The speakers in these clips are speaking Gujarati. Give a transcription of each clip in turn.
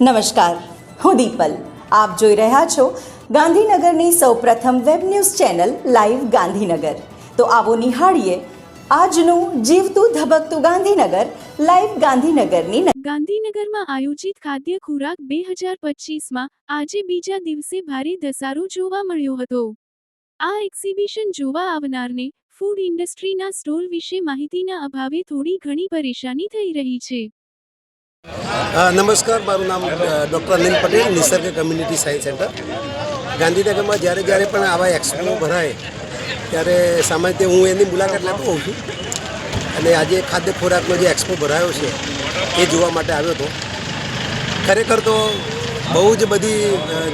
નમસ્કાર. હું દીપલ. આપ જોઈ રહ્યા છો ગાંધીનગરની સૌપ્રથમ web news channel live Gandhinagar. તો આવો નિહાળીએ આજનું જીવતું ધબકતું ગાંધીનગર, લાઈવ ગાંધીનગરની ગાંધીનગરમાં આયોજિત ખાદ્ય ખોરાક બે હજાર પચીસમાં આજે બીજા દિવસે ભારે ધસારો જોવા મળ્યો હતો. આ એક્ઝિબિશન જોવા આવનારને ફૂડ ઇન્ડસ્ટ્રીના સ્ટોલ વિશે માહિતીના અભાવે થોડી ઘણી પરેશાની થઈ રહી છે. નમસ્કાર, મારું નામ doctor Anil Patel, Nisarg community science centre. ગાંધીનગરમાં જ્યારે જ્યારે પણ આવા એક્સપો ભરાય, ત્યારે સામાન્ય હું એની મુલાકાત લેતો હોઉં છું. અને આજે ખાદ્ય ખોરાકનો જે એક્સપો ભરાયો છે, એ જોવા માટે આવ્યો હતો. ખરેખર તો બહુ જ બધી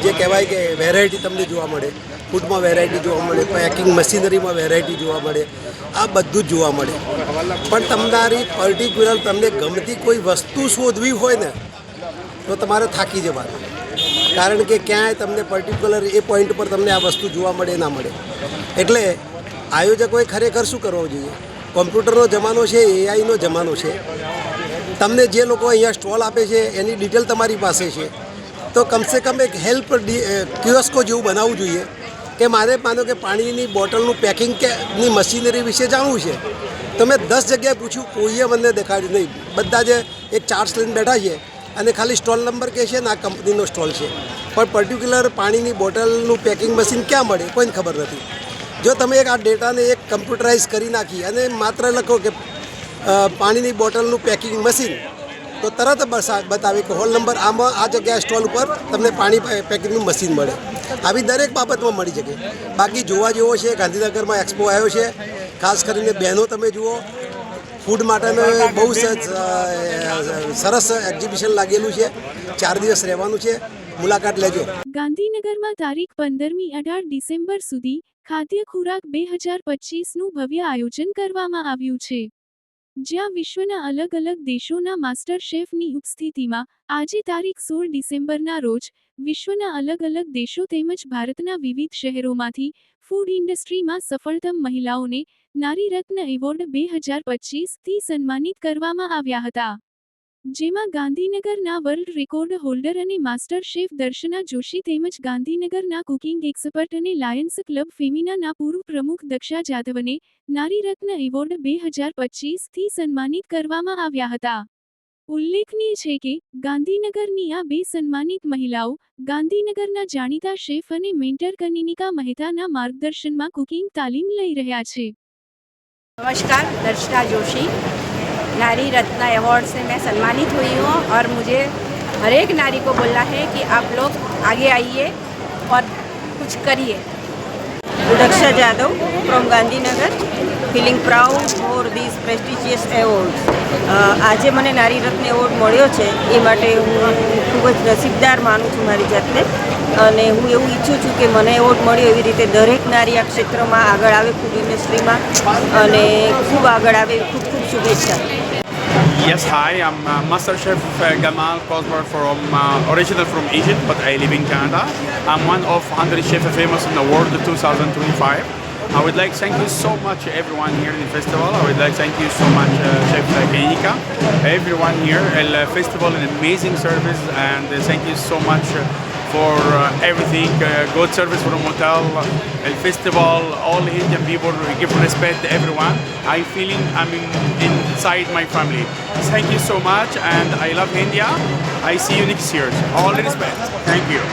જે કહેવાય કે વેરાયટી તમને જોવા મળે. ફૂડમાં વેરાયટી જોવા મળે પેકિંગ મશીનરીમાં વેરાયટી જોવા મળે, આ બધું જ જોવા મળે. પણ તમારી પર્ટિક્યુલર તમને ગમતી કોઈ વસ્તુ શોધવી હોય ને, તો તમારે થાકી જવાનું. કારણ કે ક્યાંય તમને પર્ટિક્યુલર એ પોઈન્ટ પર તમને આ વસ્તુ જોવા મળે ના મળે. એટલે આયોજકોએ ખરેખર શું કરવું જોઈએ? કોમ્પ્યુટરનો જમાનો છે એઆઈનો જમાનો છે. તમને જે લોકો અહીંયા સ્ટોલ આપે છે, એની ડિટેલ તમારી પાસે છે. તો કમસે કમ એક હેલ્પ કિયોસ્કો જેવું બનાવવું જોઈએ. કે મારે માનો કે પાણીની બોટલનું પેકિંગ કે ની મશીનરી વિશે જાણવું છે? તો મેં દસ જગ્યાએ પૂછ્યું, કોઈએ મને દેખાડ્યું નહીં. બધા જે એક ચાર્જ લઈને બેઠા છે અને ખાલી સ્ટોલ નંબર કહે છે ને આ કંપનીનો સ્ટોલ છે. પણ પર્ટિક્યુલર પાણીની બોટલનું પેકિંગ મશીન ક્યાં મળે? કોઈને ખબર નથી. જો તમે એક આ ડેટાને એક કમ્પ્યુટરાઇઝ કરી નાખી અને માત્ર લખો કે પાણીની બોટલનું પેકિંગ મશીન તો તરત બતાવે કે હોલ નંબર આમાં આ જગ્યાએ સ્ટોલ ઉપર તમને પાણી પેકિંગનું મશીન મળે. આવી દરેક બાબતમાં મળી શકે. બાકી જોવા જેવો છે, ગાંધીનગરમાં એક્સપો આવ્યો છે. ખાસ કરીને બહેનો તમે જુઓ ફૂડ માટેનું બહુ સરસ એક્ઝિબિશન લાગેલું છે. ચાર દિવસ રહેવાનું છે. મુલાકાત લેજો. ગાંધીનગરમાં તારીખ પંદરમી અઢાર ડિસેમ્બર સુધી ખાદ્ય ખોરાક બે હજાર પચીસનું ભવ્ય આયોજન કરવામાં આવ્યું છે. જ્યાં વિશ્વના અલગ અલગ દેશોના માસ્ટર શેફની ઉપસ્થિતિમાં આજે તારીખ સોળ ડિસેમ્બરના રોજ વિશ્વના અલગ અલગ દેશો તેમજ ભારતના વિવિધ શહેરોમાંથી ફૂડ ઇન્ડસ્ટ્રીમાં સફળતમ મહિલાઓને નારી રત્ન એવોર્ડ બે હજાર પચીસથી સન્માનિત કરવામાં આવ્યા હતા. જેમાં ગાંધીનગરના વર્લ્ડ રેકોર્ડ હોલ્ડર અને માસ્ટર શેફ દર્શના જોશી તેમજ ગાંધીનગરના કુકિંગ એક્સપર્ટ અને લાયન્સ ક્લબ ફેમિનાના પૂર્વ પ્રમુખ દક્ષા જાધવને નારીરત્ન એવોર્ડ બે હજાર પચીસથી સન્માનિત કરવામાં આવ્યા હતા. ઉલ્લેખનીય છે કે, ગાંધીનગરની આ બે સન્માનિત મહિલાઓ ગાંધીનગરના જાણીતા શેફ અને મેન્ટર કનિનિકા મહેતાના માર્ગદર્શનમાં કુકિંગ તાલીમ લઈ રહ્યા છે. નમસ્કાર, દર્શના જોશી. नारी रत्न अवार्ड से मैं सम्मानित हुई हूँ और मुझे हर एक नारी को बोलना है कि आप लोग आगे आइए और कुछ करिए Daksha Jadhav from Gandhinagar, feeling proud for these prestigious awards. અ, આજે મને નારી રત્ન એવોર્ડ મળ્યો છે એ માટે હું ખૂબ જ નસીબદાર માનું છું મારી જાતને અને હું એવું ઈચ્છું છું કે મને એવોર્ડ મળ્યો એવી રીતે દરેક નારી આ ક્ષેત્રમાં આગળ આવે ફૂડ ઇન્ડસ્ટ્રીમાં અને ખૂબ આગળ આવે એવી ખૂબ ખૂબ શુભેચ્છા Yes, hi, I'm uh, Master Chef uh, Gamal Kosbar from uh, original from Egypt, but I live in Canada. I'm one of 100 chefs famous in the world 2025. I would like thank you so much everyone here in the festival. I would like thank you so much uh, Chef uh, Kenika, everyone here. El uh, festival an amazing service and uh, thank you so much for uh, everything. Uh, good service from hotel, uh, El festival, all Indian people give respect to everyone. I feeling I'm in, inside my family. Thank you so much and I love India. I see you next year. All respect. Thank you.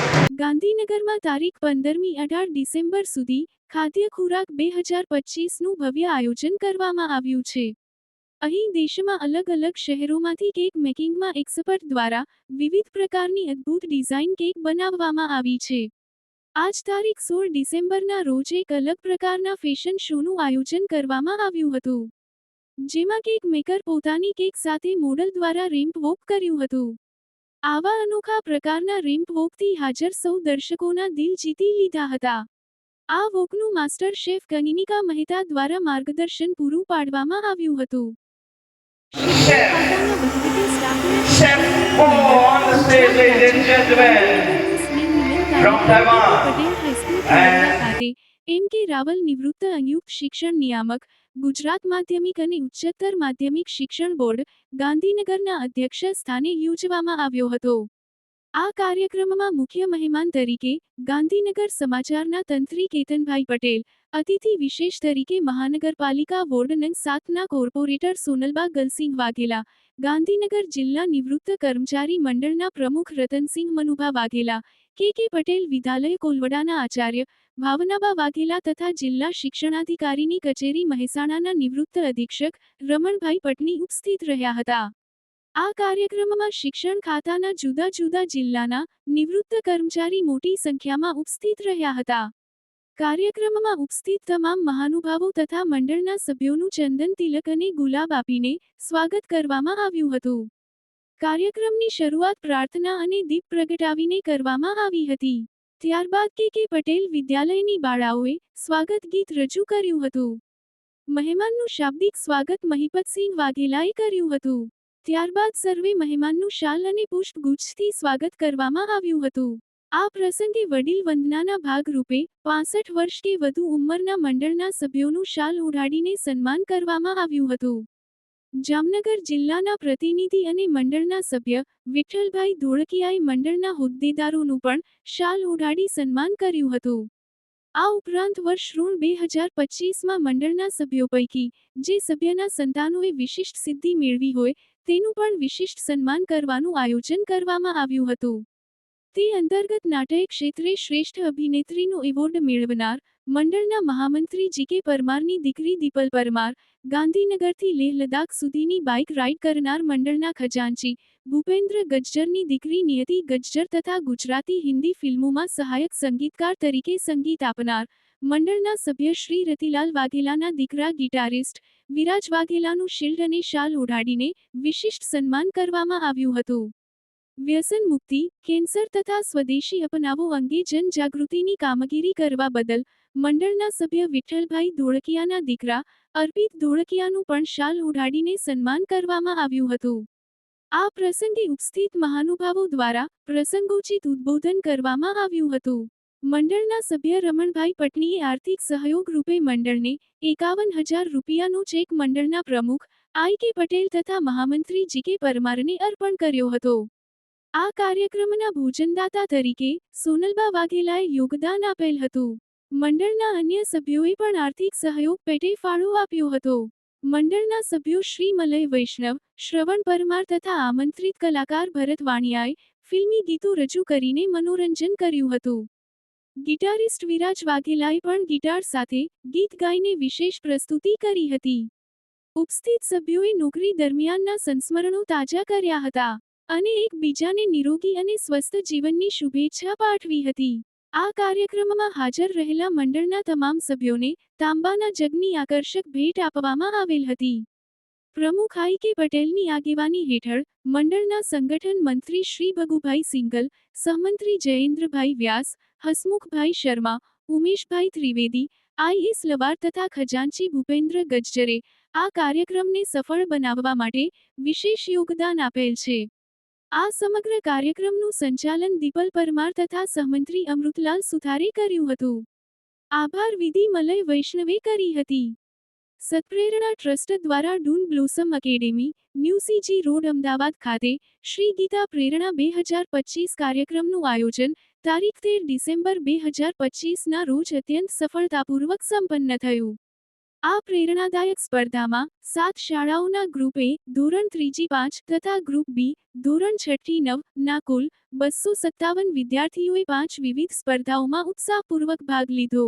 ગાંધીનગરમાં તારીખ પંદરમી અઢાર ડિસેમ્બર સુધી ખાદ્ય ખોરાક બે હજાર પચીસનું ભવ્ય આયોજન કરવામાં આવ્યું છે અહીં દેશમાં અલગ અલગ શહેરોમાંથી કેક મેકિંગમાં એક્સપર્ટ દ્વારા વિવિધ પ્રકારની અદ્ભુત ડિઝાઇન કેક બનાવવામાં આવી છે. આજ તારીખ સોળ ડિસેમ્બરના રોજ એક અલગ પ્રકારના ફેશન શોનું આયોજન કરવામાં આવ્યું હતું. જેમાં કેક મેકર પોતાની કેક સાથે મોડલ દ્વારા રેમ્પ વોક કર્યું હતું. આવા અનોખા પ્રકારના રેમ્પ વોકથી હાજર સૌ દર્શકોના દિલ જીતી લીધા હતા. આ વોકનું માસ્ટર શેફ કનિનિકા મહેતા દ્વારા માર્ગદર્શન પૂરું પાડવામાં આવ્યું હતું. Chef on the stage, ladies and gentlemen. From Taiwan. એમ કે રાવલ નિવૃત્ત અંયુક્ત શિક્ષણ નિયામક ગુજરાત માધ્યમિક અને ઉચ્ચતર માધ્યમિક શિક્ષણ બોર્ડ ગાંધીનગરના અધ્યક્ષ સ્થાને યોજવામાં આવ્યો હતો આ કાર્યક્રમમાં મુખ્ય મહેમાન તરીકે ગાંધીનગર સમાચારના તંત્રી કેતનભાઈ પટેલ, અતિથિ વિશેષ તરીકે મહાનગરપાલિકા વોર્ડ નંગ સાતના કોર્પોરેટર સોનલબા ગલસિંહ વાઘેલા, ગાંધીનગર જિલ્લા નિવૃત્ત કર્મચારી મંડળના પ્રમુખ રતનસિંહ મનુભા વાઘેલા, કે કે પટેલ વિદ્યાલય કોલવડાના આચાર્ય ભાવનાબા વાઘેલા તથા જિલ્લા શિક્ષણાધિકારીની કચેરી મહેસાણાના નિવૃત્ત અધિક્ષક રમણભાઈ પટની ઉપસ્થિત રહ્યા હતા. આ કાર્યક્રમમાં શિક્ષણ ખાતાના જુદા જુદા જિલ્લાના નિવૃત્ત કર્મચારી મોટી સંખ્યામાં ઉપસ્થિત રહ્યા હતા. કાર્યક્રમમાં ઉપસ્થિત તમામ મહાનુભાવો તથા મંડળના સભ્યોનું ચંદન તિલક અને ગુલાબ આપીને સ્વાગત કરવામાં આવ્યું હતું. કાર્યક્રમની શરૂઆત પ્રાર્થના અને દીપ પ્રગટાવીને કરવામાં આવી હતી. ત્યારબાદ કે કે પટેલ વિદ્યાલયની બાળાઓએ સ્વાગત ગીત રજૂ કર્યું હતું. મહેમાનનું શાબ્દિક સ્વાગત મહિપતસિંહ વાઘેલાએ કર્યું હતું. ત્યારબાદ સર્વે મહેમાનનું શાલ અને પુષ્પગુચ્છથી સ્વાગત કરવામાં આવ્યું હતું. આ પ્રસંગે વડીલ વંદનાના ભાગરૂપે પાસઠ વર્ષ કે વધુ ઉંમરના મંડળના સભ્યોનું શાલ ઉડાડીને સન્માન કરવામાં આવ્યું હતું. જામનગર જિલ્લાના પ્રતિનિધિ અને મંડળના સભ્ય વિઠ્ઠલભાઈ ધોળકિયાએ મંડળના હોદ્દેદારોનું પણ શાલ ઉડાડી સન્માન કર્યું હતું. આ ઉપરાંત વર્ષ ઋણ બે હજાર પચીસમાં મંડળના સભ્યો પૈકી જે સભ્યના સંતાનોએ વિશિષ્ટ સિદ્ધિ મેળવી હોય તેનું પણ વિશિષ્ટ સન્માન કરવાનું આયોજન કરવામાં આવ્યું હતું. તે અંતર્ગત નાટ્ય ક્ષેત્રે શ્રેષ્ઠ અભિનેત્રીનો એવોર્ડ મેળવનાર મંડળના મહામંત્રી જી કે પરમારની દીકરી દીપલ પરમાર ગાંધીનગરથી લેહ લદાખ સુધીની બાઇક રાઇડ કરનાર મંડળના ખજાનચી ભૂપેન્દ્ર ગજ્જરની દીકરી નિયતિ ગજ્જર તથા ગુજરાતી હિન્દી ફિલ્મોમાં સહાયક સંગીતકાર તરીકે સંગીત આપનાર મંડળના સભ્ય શ્રી રતિલાલ વાઘેલાના દીકરા ગિટારિસ્ટ વિરાજ વાઘેલાનું શિલ્ડ અને શાલ ઓઢાડીને વિશિષ્ટ સન્માન કરવામાં આવ્યું હતું. વ્યસન મુક્તિ, કેન્સર તથા સ્વદેશી અપનાવો અંગે જનજાગૃતિની કામગીરી કરવા બદલ મંડળના સભ્ય વિઠ્ઠલભાઈ ધોળકિયાના દીકરા અર્પિત ધોળકિયાનું પણ શાલ ઉડાડીને સન્માન કરવામાં આવ્યું હતું. આ પ્રસંગે ઉપસ્થિત મહાનુભાવો દ્વારા પ્રસંગોચિત ઉદ્બોધન કરવામાં આવ્યું હતું. મંડળના સભ્ય રમણભાઈ પટનીએ આર્થિક સહયોગ રૂપે મંડળને એકાવન હજાર રૂપિયાનો ચેક મંડળના પ્રમુખ આઈ કે પટેલ તથા મહામંત્રી જી કે પરમારને અર્પણ કર્યો હતો. આ કાર્યક્રમના ભોજનદાતા તરીકે સોનલબા વાઘેલાએ યોગદાન આપેલ હતું. મંડળના અન્ય સભ્યોએ પણ આર્થિક સહયોગ પેટે ફાળો આપ્યો હતો. મંડળના સભ્યો શ્રી મલય વૈષ્ણવ, શ્રવણ પરમાર તથા આમંત્રિત કલાકાર ભરત વાણિયાએ ફિલ્મી ગીતો રજૂ કરીને મનોરંજન કર્યું હતું. ગિટારિસ્ટ વિરાજ વાઘેલાએ પણ ગિટાર સાથે ગીત ગાઈને વિશેષ પ્રસ્તુતિ કરી હતી. ઉપસ્થિત સભ્યોએ નોકરી દરમિયાનના સંસ્મરણો તાજા કર્યા હતા અને એકબીજાને નિરોગી અને સ્વસ્થ જીવનની શુભેચ્છા પાઠવી હતી. આ કાર્યક્રમમાં હાજર રહેલા મંડળના તમામ સભ્યોને તાંબાના જગની આકર્ષક ભેટ આપવામાં આવેલ હતી. પ્રમુખ આઈ કે પટેલની આગેવાની હેઠળ મંડળના સંગઠન મંત્રી શ્રી ભગુભાઈ સિંગલ સહમંત્રી જયેન્દ્રભાઈ વ્યાસ, હસમુખભાઈ શર્મા, ઉમેશભાઈ ત્રિવેદી આઈએસ લવાર તથા ખજાનચી ભૂપેન્દ્ર ગજ્જરે આ કાર્યક્રમને સફળ બનાવવા માટે વિશેષ યોગદાન આપેલ છે. આ સમગ્ર કાર્યક્રમનું સંચાલન દીપલ પરમાર તથા સહમંત્રી અમૃતલાલ સુથારે કર્યું હતું. આભાર વિધિ મલય વૈષ્ણવે કરી હતી. સત્પ્રેરણા ટ્રસ્ટ દ્વારા doon blossom academy new CG road, Ahmedabad ખાતે શ્રી ગીતા પ્રેરણા બે હજાર પચીસ કાર્યક્રમનું આયોજન તારીખ તેર ડિસેમ્બર બે હજાર પચીસના રોજ અત્યંત સફળતાપૂર્વક સંપન્ન થયું. આ પ્રેરણાદાયક સ્પર્ધામાં સાત શાળાઓના ગ્રુપ ધોરણ ત્રીજી પાંચ તથા ગ્રુપ બી ધોરણ છઠ્ઠી નવ ના કુલ બસો સત્તાવન વિદ્યાર્થીઓએ પાંચ વિવિધ સ્પર્ધાઓમાં ઉત્સાહપૂર્વક ભાગ લીધો.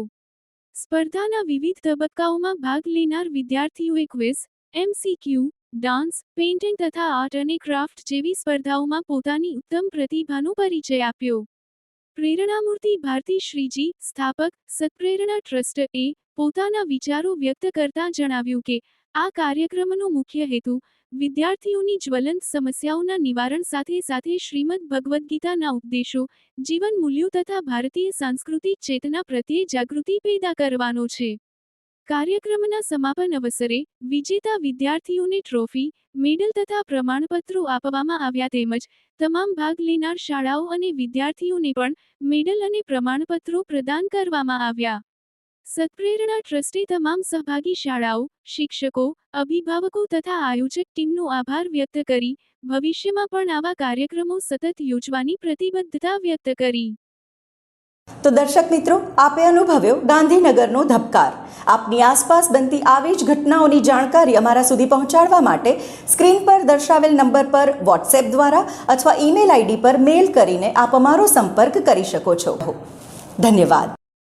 સ્પર્ધાના વિવિધ તબક્કાઓમાં ભાગ લેનાર વિદ્યાર્થીઓએ ક્વિઝ એમસીક્યુ ડાન્સ પેઇન્ટિંગ તથા આર્ટ અને ક્રાફ્ટ જેવી સ્પર્ધાઓમાં પોતાની ઉત્તમ પ્રતિભાનો પરિચય આપ્યો. પ્રેરણામૂર્તિ ભારતી શ્રીજી સ્થાપક, સત્પ્રેરણા ટ્રસ્ટ એ પોતાના વિચારો વ્યક્ત કરતા જણાવ્યું કે, આ કાર્યક્રમનો મુખ્ય હેતુ વિદ્યાર્થીઓની જ્વલંત સમસ્યાઓના નિવારણ સાથે સાથે શ્રીમદ ભગવદ્ ગીતાના ઉપદેશો, જીવન મૂલ્યો તથા ભારતીય સાંસ્કૃતિક ચેતના પ્રત્યે જાગૃતિ પેદા કરવાનો છે. કાર્યક્રમના સમાપન અવસરે વિજેતા વિદ્યાર્થીઓને ટ્રોફી, મેડલ તથા પ્રમાણપત્રો આપવામાં આવ્યા તેમજ તમામ ભાગ લેનાર શાળાઓ અને વિદ્યાર્થીઓને પણ મેડલ અને પ્રમાણપત્રો પ્રદાન કરવામાં આવ્યા. સત્પ્રેરણા ટ્રસ્ટે તમામ સહભાગી શાળાઓ, શિક્ષકો, અભિભાવકો તથા આયોજક ટીમનો આભાર વ્યક્ત કરી, ભવિષ્યમાં પણ આવા કાર્યક્રમો સતત યોજવાની પ્રતિબદ્ધતા વ્યક્ત કરી. તો દર્શક મિત્રો, આપે અનુભવ્યો ગાંધીનગરનો ધબકાર. આપની આસપાસ બનતી આવી જ ઘટનાઓની જાણકારી અમારા સુધી પહોંચાડવા માટે સ્ક્રીન પર દર્શાવેલ નંબર પર વોટ્સએપ દ્વારા અથવા ઈમેલ આઈડી પર મેલ કરીને આપ અમારો સંપર્ક કરી શકો છો. ધન્યવાદ.